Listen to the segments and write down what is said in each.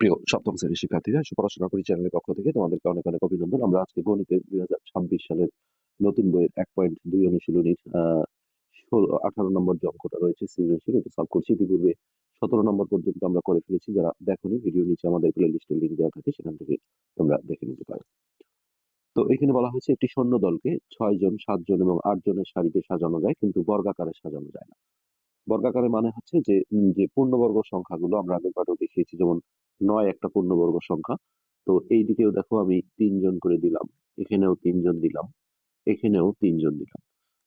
প্রিয় সপ্তম শ্রেণির শিক্ষার্থীরা পড়াশোনা করি চ্যানেলের পক্ষ থেকে তোমাদেরকে অনেক অনেক অভিনন্দন। আমরা আজকে গণিতের দুই হাজার ছাব্বিশ সালের নতুন বইয়ের এক পয়েন্ট দুই অনুশীলনীর আঠারো নম্বর যে অঙ্কটা রয়েছে সৃজনশীল, এটা সলভ করছি। ইতিপূর্বে সতেরো নম্বর পর্যন্ত আমরা করে ফেলেছি। যারা দেখোনি ভিডিও নিচে আমাদের প্লে লিস্টের লিঙ্ক দেওয়া থাকে, সেখান থেকে তোমরা দেখে নিতে পারো। তো এখানে বলা হয়েছে একটি সৈন্য দলকে ছয় জন সাতজন এবং আট জনের সারিতে সাজানো যায়, কিন্তু বর্গাকারে সাজানো যায় না। বর্গাকারে মানে হচ্ছে যে যে পূর্ণবর্গ সংখ্যাগুলো আমরা আগের পাঠেও দেখিয়েছি, যেমন নয় একটা পূর্ণবর্গ সংখ্যা। তো এই দিকেও দেখো আমি তিনজন করে দিলাম, এখানেও তিনজন দিলাম, এখানেও তিনজন দিলাম।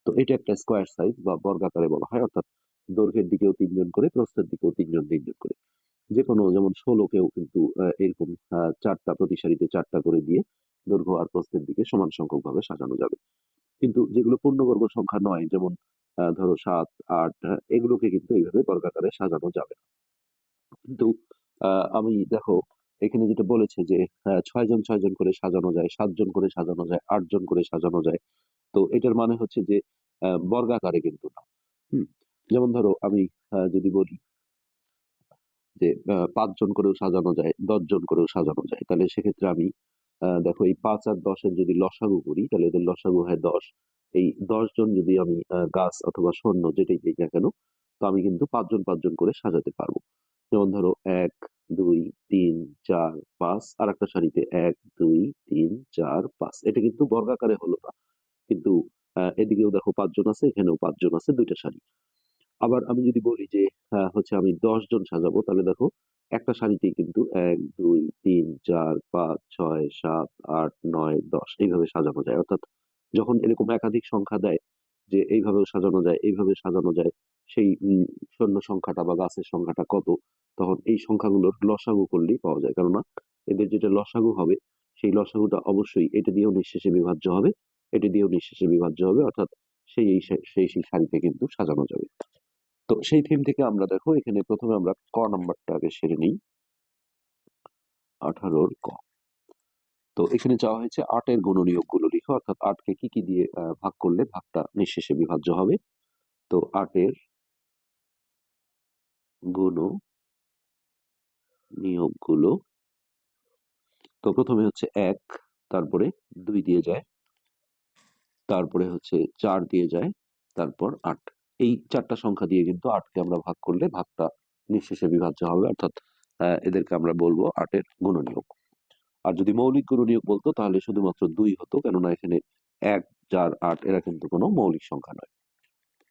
তো এটা একটা স্কোয়ার সাইজ বা বর্গাকারে বলা হয়, অর্থাৎ দৈর্ঘ্যের দিকেও তিনজন করে, প্রস্থের দিকেও তিনজন তিনজন করে। যে কোনো যেমন ষোলোকেও কিন্তু এরকম চারটা প্রতি সারিতে চারটা করে দিয়ে দৈর্ঘ্য আর প্রস্থের দিকে সমান সংখ্যক ভাবে সাজানো যাবে। কিন্তু যেগুলো পূর্ণবর্গ সংখ্যা নয়, যেমন ধরো সাত আট এগুলোকে কিন্তু এইভাবে বর্গাকারে সাজানো যাবে না। কিন্তু আমি দেখো এখানে যেটা বলেছে যে আহ, ছয় জন ছয় জন করে সাজানো যায় সাতজন করে সাজানো যায় আটজন করে সাজানো যায় তো এটার মানে হচ্ছে যে বর্গাকারে কিন্তু না। যেমন ধরো আমি যদি বলি যে পাঁচজন করেও সাজানো যায় দশজন করেও সাজানো যায় তাহলে সেক্ষেত্রে আমি দেখো এই পাঁচ আর দশের যদি লসাগু করি তাহলে এদের লসাগু হয় দশ। এই দশ জন যদি আমি গাছ অথবা স্বর্ণ যেটাই দিই না কেন, তো আমি কিন্তু পাঁচজন পাঁচজন করে সাজাতে পারব। যেমন ধরো এক, দুই, তিন, চার, পাঁচ আর একটা সারিতে এক, দুই, তিন, চার, পাঁচ। এটা কিন্তু বর্গাকারে হলো না। কিন্তু এদিকেও দেখো পাঁচজন আছে, এখানেও পাঁচজন আছে, দুইটা সারি আবার আমি যদি বলি যে হচ্ছে আমি দশ জন সাজাবো, তাহলে দেখো একটা সারিতেই কিন্তু এক, দুই, তিন, চার, পাঁচ, ছয়, সাত, আট, নয়, দশ এইভাবে সাজানো যায়। অর্থাৎ যখন এরকম একাধিক সংখ্যা দেয় যে এইভাবেও সাজানো যায় এইভাবে সাজানো যায়, সেই শূন্য সংখ্যাটা বা গাছের সংখ্যাটা কত, তখন এই সংখ্যাগুলোর লসাগু করলেই পাওয়া যায়। কেননা এদের যেটা লসাগু হবে, সেই লসাগুটা অবশ্যই এটা দিয়েও নিঃশেষে বিভাজ্য হবে, এটা দিয়েও নিঃশেষে বিভাজ্য হবে, অর্থাৎ সেই, এই সেই সেই সারিতে কিন্তু সাজানো যাবে। তো সেই থিম থেকে আমরা দেখো, এখানে প্রথমে আমরা ক নাম্বারটা আগে সেরে নিই। আঠারোর ক। তো এখানে চাওয়া হয়েছে আটের গুণনীয়কগুলো লিখো, অর্থাৎ আটকে কি কি দিয়ে ভাগ করলে ভাগটা নিঃশেষে বিভাজ্য হবে। তো আটের গুণ নিয়োগগুলো তো প্রথমে হচ্ছে এক, তারপরে দুই দিয়ে যায়, তারপরে হচ্ছে চার দিয়ে যায়, তারপর আট। এই চারটা সংখ্যা দিয়ে কিন্তু আটকে আমরা ভাগ করলে ভাগটা নিঃশেষে বিভাজ্য হবে, অর্থাৎ এদেরকে আমরা বলব আটের গুণনীয়ক আর যদি মৌলিক গুণনীয়ক বলতো, তাহলে শুধুমাত্র দুই হতো। কেননা এখানে এক, চার, আট, এরা কিন্তু কোনো মৌলিক সংখ্যা নয়।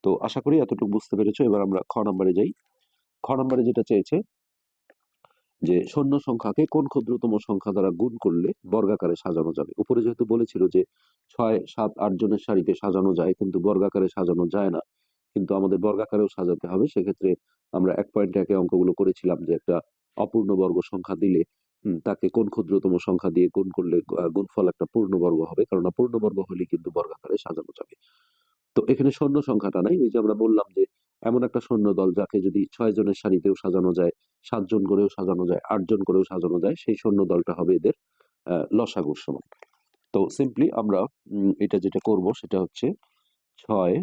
তো আশা করি এতটুকু বুঝতে পেরেছ। এবার আমরা খ নম্বরে যাই। খ নম্বরে যেটা চেয়েছে যে শূন্য সংখ্যাকে কোন ক্ষুদ্রতম সংখ্যা দ্বারা গুণ করলে বর্গাকারে সাজানো যাবে? উপরে যেহেতু বলেছিল যে, ছয়, সাত, আট জনের সারিতে সাজানো যায়, কিন্তু বর্গাকারে সাজানো যায় না। কিন্তু আমাদের বর্গাকারেও সাজাতে হবে। সেক্ষেত্রে আমরা এক পয়েন্ট একে অঙ্কগুলো করেছিলাম যে, একটা অপূর্ণ বর্গ সংখ্যা দিলে তাকে কোন ক্ষুদ্রতম সংখ্যা দিয়ে গুণ করলে গুণফল একটা পূর্ণবর্গ হবে? কারণ পূর্ণবর্গ হলে কিন্তু বর্গাকারে সাজানো যাবে। তো এখানে শূন্য সংখ্যাটা নাই। ওই যে আমরা বললাম যে, এমন একটা সৈন্য দল যাকে যদি ছয় জনের সারিতেও সাজানো যায় সাতজন করেও সাজানো যায় আটজন করেও সাজানো যায়, সেই সৈন্য দলটা হবে এদের লসাগুর সমান। তো সিম্পলি আমরা এটা যেটা করব সেটা হচ্ছে ছয়,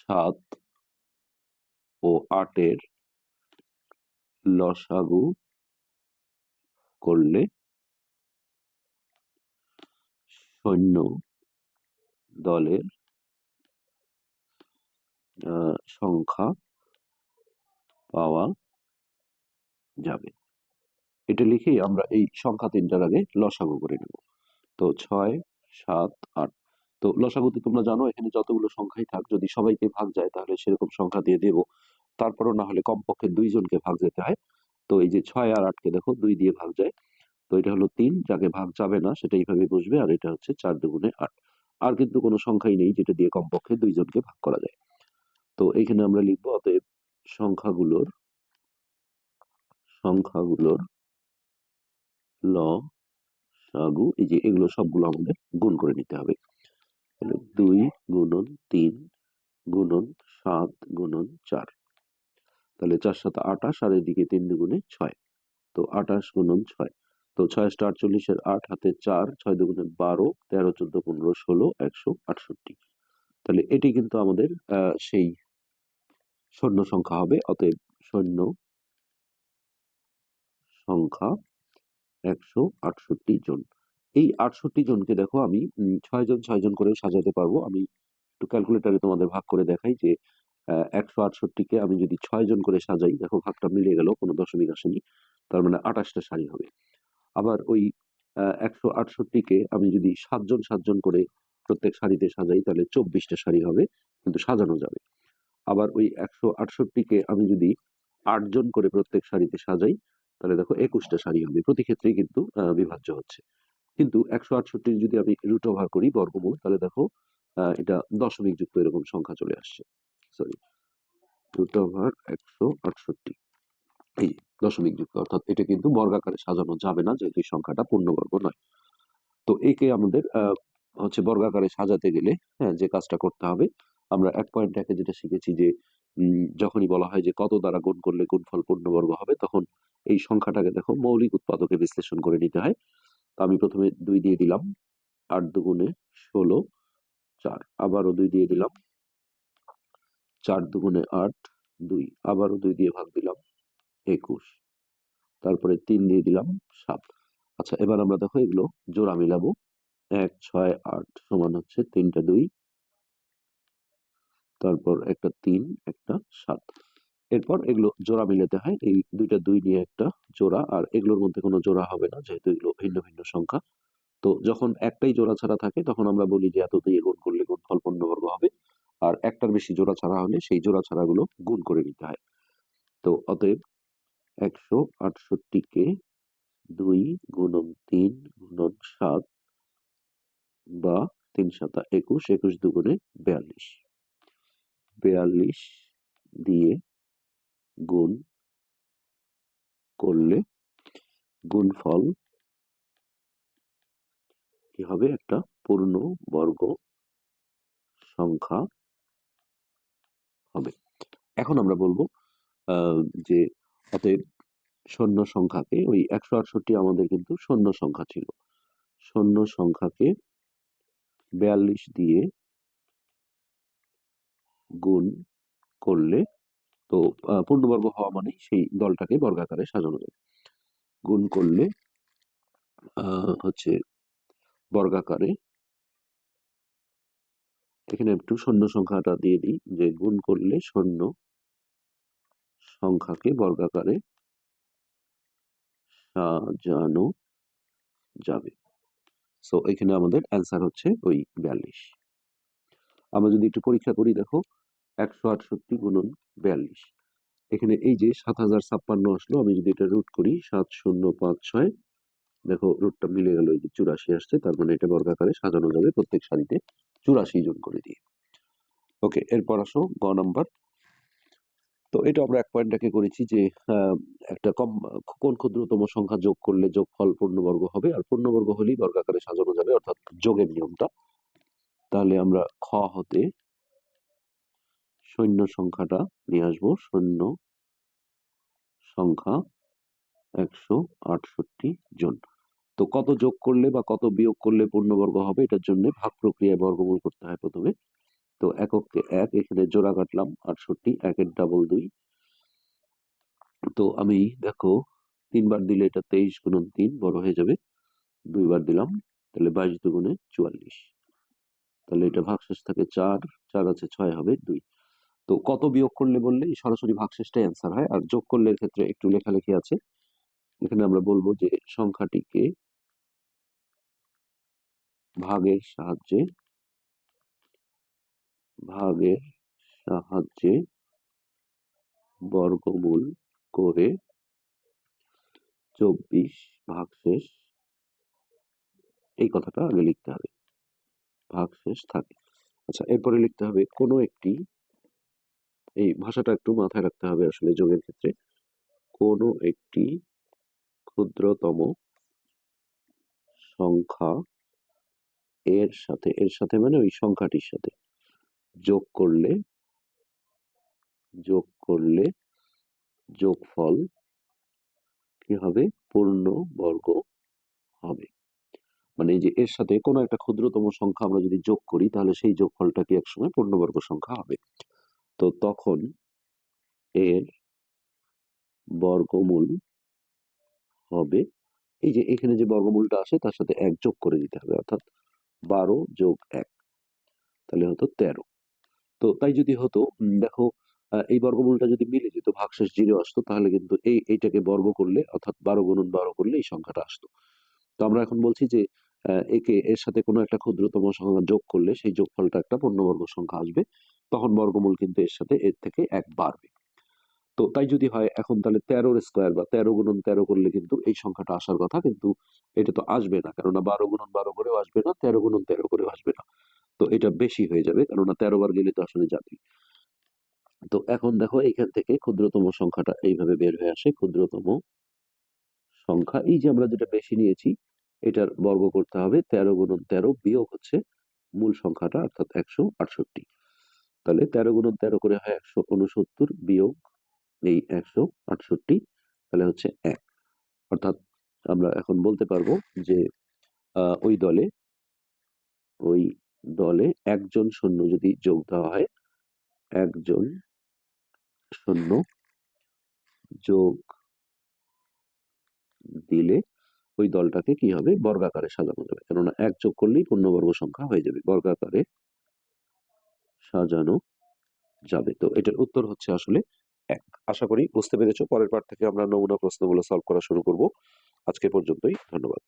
সাত ও আটের লসাগু করলে সৈন্য দলের সংখ্যা পাওয়া যাবে। এটা লিখেই আমরা এই সংখ্যা তিনটার আগে লসাগু করে নেব। তো ছয়, সাত, আট। তো লসাগুতে তোমরা জানো, এখানে যতগুলো সংখ্যাই থাক, যদি সবাইকে ভাগ যায়, তাহলে সেরকম সংখ্যা দিয়ে দেব। তারপরও না হলে কমপক্ষে দুইজনকে ভাগ যেতে হয়। তো এই যে ছয় আর আটকে দেখো, দুই দিয়ে ভাগ যায়। তো এটা হলো তিন, যাকে ভাগ যাবে না, সেটা এইভাবে বসবে, আর এটা হচ্ছে চার দুগুণে আট। আর কিন্তু কোনো সংখ্যাই নেই, যেটা দিয়ে কমপক্ষে দুইজনকে ভাগ করা যায়। তো এখানে আমরা লিখব, অতএব সংখ্যাগুলোর সংখ্যাগুলোর ল, সাগু, এই যে এগুলো সবগুলো আমাদের গুণ করে নিতে হবে। দুই গুণন তিন গুণন সাত গুণন চার। তাহলে চার সাত আটাশ আর এদিকে তিন দুগুণে ছয়। তো আটাশ গুণন ছয়। তো ছয় আটটা আটচল্লিশের আট, হাতে চার, ছয় দুগুণে বারো, তেরো, চোদ্দ, পনেরো, ষোলো, একশো আটষট্টি। তাহলে এটি কিন্তু আমাদের সেই শূন্য সংখ্যা হবে, অতএব শূন্য সংখ্যা একশো আটষট্টি জন। এই আটষট্টি জনকে দেখো আমি ছয় জন ছয় জন করেও সাজাতে পারব। আমি একটু ক্যালকুলেটারে তোমাদের ভাগ করে দেখাই যে একশো আটষট্টিকে আমি যদি ছয় জন করে সাজাই, দেখো ভাগটা মিলে গেল, কোনো দশমিক আসেনি, তার মানে আঠাশটা শাড়ি হবে। আবার ওই একশো আটষট্টিকে আমি যদি সাতজন সাতজন করে প্রত্যেক শাড়িতে সাজাই, তাহলে চব্বিশটা শাড়ি হবে, কিন্তু সাজানো যাবে। আবার ওই একশো আটষট্টিকে আমি যদি আটজন করে প্রত্যেক শাড়িতে সাজাই, তাহলে দেখো একুশটা শাড়ি হবে। প্রতি ক্ষেত্রেই কিন্তু বিভাজ্য হচ্ছে। কিন্তু একশো আটষট্টি যদি আমি রুট ওভার করি বর্গমূল, তাহলে দেখো এটা দশমিক যুক্ত এরকম সংখ্যা চলে আসছে। সরি রুট ওভার একশো আটষট্টি। এই দশমিক যুক্ত, অর্থাৎ এটা কিন্তু বর্গাকারে সাজানো যাবে না, যেহেতু সংখ্যাটা পূর্ণবর্গ নয়। তো একে আমাদের হচ্ছে বর্গাকারে সাজাতে গেলে হ্যাঁ যে কাজটা করতে হবে, আমরা এক পয়েন্ট একে যেটা শিখেছি যে যখনই বলা হয় যে কত দ্বারা গুণ করলে গুণফল পূর্ণবর্গ হবে, তখন এই সংখ্যাটাকে দেখো মৌলিক উৎপাদকে বিশ্লেষণ করে নিতে হয়। তো আমি প্রথমে দুই দিয়ে দিলাম, আট দুগুণে ষোলো, চার। আবারও দুই দিয়ে দিলাম চার দুগুণে আট, দুই। আবারও দুই দিয়ে ভাগ দিলাম একুশ। তারপরে তিন দিয়ে দিলাম সাত। আচ্ছা এবার আমরা দেখো এগুলো জোড়া মিলাবো। এক, ছয়, আট সমান হচ্ছে তিনটা দুই। তারপর একটা তিন, একটা সাত। এরপর এগুলো জোড়া মিলাতে হয়। এই দুইটা দুই নিয়ে একটা জোড়া। আর এগুলোর মধ্যে কোনো জোড়া হবে না, যেহেতু এগুলো ভিন্ন ভিন্ন সংখ্যা। তো যখন একটাই জোড়া ছাড়া থাকে, তখন আমরা বলি যে এত দিয়ে গুণ করলে গুণফল পূর্ণবর্গ হবে। আর একটার বেশি জোড়া ছাড়া হলে সেই জোড়া ছাড়াগুলো গুণ করে নিতে হয়। তো অতএব একশো আটষট্টিকে দুই গুণন তিন গুণন সাত বা তিন সাতা একুশ একুশ দুগুণে বিয়াল্লিশ। বিয়াল্লিশ দিয়ে গুণ করলে গুণফল কি হবে? একটা পূর্ণ বর্গ সংখ্যা হবে। এখন আমরা বলব যে অতএব শূন্য সংখ্যাকে ওই একশো আটষট্টি আমাদের কিন্তু শূন্য সংখ্যা ছিল। শূন্য সংখ্যাকে বিয়াল্লিশ দিয়ে গুণ করলে তো পূর্ণবর্গ হওয়া মানে সেই দলটাকে বর্গাকারে সাজানো যাবে। গুণ করলে হচ্ছে বর্গাকারে এখানে একটু শূন্য সংখ্যাটা দিয়ে দিই, যে গুণ করলে শূন্য সংখ্যাকে বর্গাকারে সাজানো যাবে। সো এখানে আমাদের অ্যান্সার হচ্ছে ওই বিয়াল্লিশ। আমরা যদি একটু পরীক্ষা করি, দেখো, একশো আটষট্টি গুণন বিয়াল্লিশ। এখানে এই যে সাত হাজার ছাপ্পান্ন আসলো, আমি যদি এটা রুট করি, সাত শূন্য পাঁচ ছয়, দেখো রুটটা মিলে গেল, এই যে চুরাশি আসছে, তার মানে এটা বর্গাকারে সাজানো যাবে প্রত্যেক সারিতে। চুরাশি জন করে দিয়ে ওকে, এরপর আসো, গ নাম্বার। তো এটা আমরা এক পয়েন্টটাকে করেছি যে একটা কম, কোন ক্ষুদ্রতম সংখ্যা যোগ করলে যোগফল পূর্ণবর্গ হবে? আর পূর্ণবর্গ হলেই বর্গাকারে সাজানো যাবে, অর্থাৎ যোগের নিয়মটা। তাহলে আমরা খ হতে শূন্য সংখ্যাটা নিয়ে আসব। শূন্য সংখ্যা একশো আটষট্টি জন। তো কত যোগ করলে বা কত বিয়োগ করলে পূর্ণবর্গ হবে এটার জন্য ভাগ প্রক্রিয়ায় বর্গমূল করতে হয় প্রথমে। তো এককে এক, এখানে জোড়া কাটলাম আটষট্টি একের ডাবল দুই। তো আমি দেখো তিনবার দিলে এটা তেইশ গুণন তিন বড় হয়ে যাবে, দুইবার দিলাম, তাহলে বাইশ দুগুণে চুয়াল্লিশ। তাহলে এটা ভাগশেষ থাকে চার চার আছে ছয় হবে দুই। তো কত বিয়োগ করলে বললে সরাসরি ভাগশেষটাই অ্যান্সার হয়। আর যোগ করলে ক্ষেত্রে একটু লেখালেখি আছে। এখানে আমরা বলব যে সংখ্যাটিকে ভাগের সাহায্যে ভাগের সাহায্যে বর্গমূল করে চব্বিশ ভাগশেষ, এই কথাটা আগে লিখতে হবে, ভাগশেষ থাকে। আচ্ছা এরপরে লিখতে হবে কোনো একটি, এই ভাষাটা একটু মাথায় রাখতে হবে আসলে যোগের ক্ষেত্রে, কোনো একটি ক্ষুদ্রতম সংখ্যা এর সাথে এর সাথে মানে ওই সংখ্যাটির সাথে যোগ করলে যোগ করলে যোগফল কি হবে? পূর্ণ বর্গ হবে। মানে যে এর সাথে কোনো একটা ক্ষুদ্রতম সংখ্যা আমরা যদি যোগ করি, তাহলে সেই যোগফলটা কি একসময় পূর্ণবর্গ সংখ্যা হবে? তো তখন এর বর্গমূল হবে। এই যে এখানে যে বর্গমূলটা আসে, তার সাথে এক যোগ করে দিতে হবে, অর্থাৎ বারো যোগ এক। তাহলে হতো তেরো। তো তাই যদি হতো দেখো এই বর্গমূলটা যদি মিলে যেত, ভাগশেষ জিরো আসতো, তাহলে কিন্তু এই, এইটাকে বর্গ করলে, অর্থাৎ বারো গুণন বারো করলে এই সংখ্যাটা আসতো। তো আমরা এখন বলছি যে একে এর সাথে কোনো একটা ক্ষুদ্রতম সংখ্যা যোগ করলে সেই যোগফলটা একটা পূর্ণবর্গ সংখ্যা আসবে। তখন বর্গমূল কিন্তু এর সাথে এর থেকে এক বাড়বে। তো তাই যদি হয়, এখন তাহলে তেরোর স্কোয়ার বা তেরো গুণন তেরো করলে কিন্তু এই সংখ্যাটা আসার কথা, কিন্তু এটা তো আসবে না। কেননা বারো গুণন বারো করেও আসবে না, তেরো গুণন তেরো করেও আসবে না। তো এটা বেশি হয়ে যাবে, কেননা তেরো বার গেলে তো আসলে যাবে তো এখন দেখো, এখান থেকে ক্ষুদ্রতম সংখ্যাটা এইভাবে বের হয়ে আসে। ক্ষুদ্রতম সংখ্যা, এই যে আমরা যেটা বেশি নিয়েছি, এটার বর্গ করতে হবে, তেরো গুণন তেরো বিয়োগ হচ্ছে মূল সংখ্যাটা, অর্থাৎ একশো আটষট্টি। তাহলে তেরো গুণন তেরো করে হয় একশো উনসত্তর বিয়োগ এই একশো আটষট্টি, তাহলে হচ্ছে এক। অর্থাৎ আমরা এখন বলতে পারব যে ওই দলে ওই দলে একজন সৈন্য যদি যোগ দেওয়া হয়, একজন সৈন্য যোগ দিলে ওই দলটাকে কি হবে? বর্গাকারে সাজানো যাবে। কেননা এক যোগ করলেই পূর্ণবর্গ সংখ্যা হয়ে যাবে। বর্গাকারে সাজানো যাবে। তো এটার উত্তর হচ্ছে আসলে এক। আশা করি বুঝতে পেরেছ। পরের পার্ট থেকে আমরা নমুনা প্রশ্নগুলো সলভ করা শুরু করব। আজকে পর্যন্তই। ধন্যবাদ।